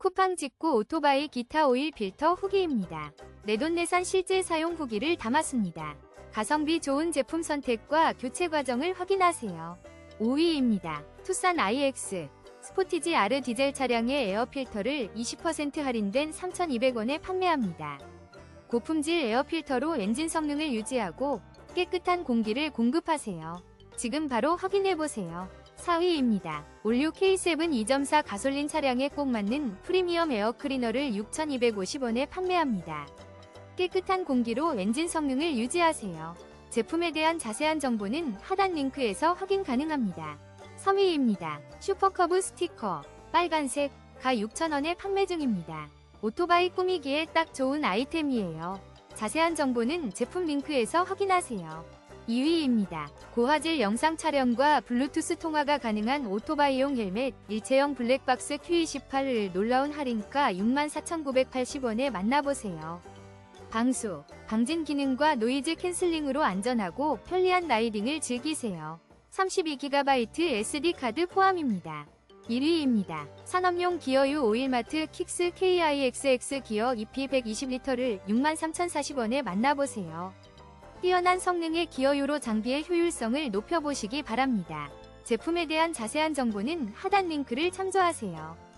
쿠팡 직구 오토바이 기타 오일 필터 후기입니다. 내돈내산 실제 사용 후기를 담았습니다. 가성비 좋은 제품 선택과 교체 과정을 확인하세요. 5위입니다. 투싼 IX 스포티지 R 디젤 차량의 에어 필터를 20% 할인된 3,200원에 판매합니다. 고품질 에어 필터로 엔진 성능을 유지하고 깨끗한 공기를 공급하세요. 지금 바로 확인해보세요. 4위입니다. 올류 K7 2.4 가솔린 차량에 꼭 맞는 프리미엄 에어 클리너를 6,250원에 판매합니다. 깨끗한 공기로 엔진 성능을 유지하세요. 제품에 대한 자세한 정보는 하단 링크에서 확인 가능합니다. 3위입니다. 슈퍼커브 스티커 빨간색 가 6,000원에 판매 중입니다. 오토바이 꾸미기에 딱 좋은 아이템이에요. 자세한 정보는 제품 링크에서 확인하세요. 2위입니다. 고화질 영상 촬영과 블루투스 통화가 가능한 오토바이용 헬멧 일체형 블랙박스 Q28을 놀라운 할인가 64,980원에 만나보세요. 방수, 방진 기능과 노이즈 캔슬링으로 안전하고 편리한 라이딩을 즐기세요. 32GB SD카드 포함입니다. 1위입니다. 산업용 기어유 오일마트 킥스 KIXX 기어 EP 120리터를 63,040원에 만나보세요. 뛰어난 성능의 기어유로 장비의 효율성을 높여보시기 바랍니다. 제품에 대한 자세한 정보는 하단 링크를 참조하세요.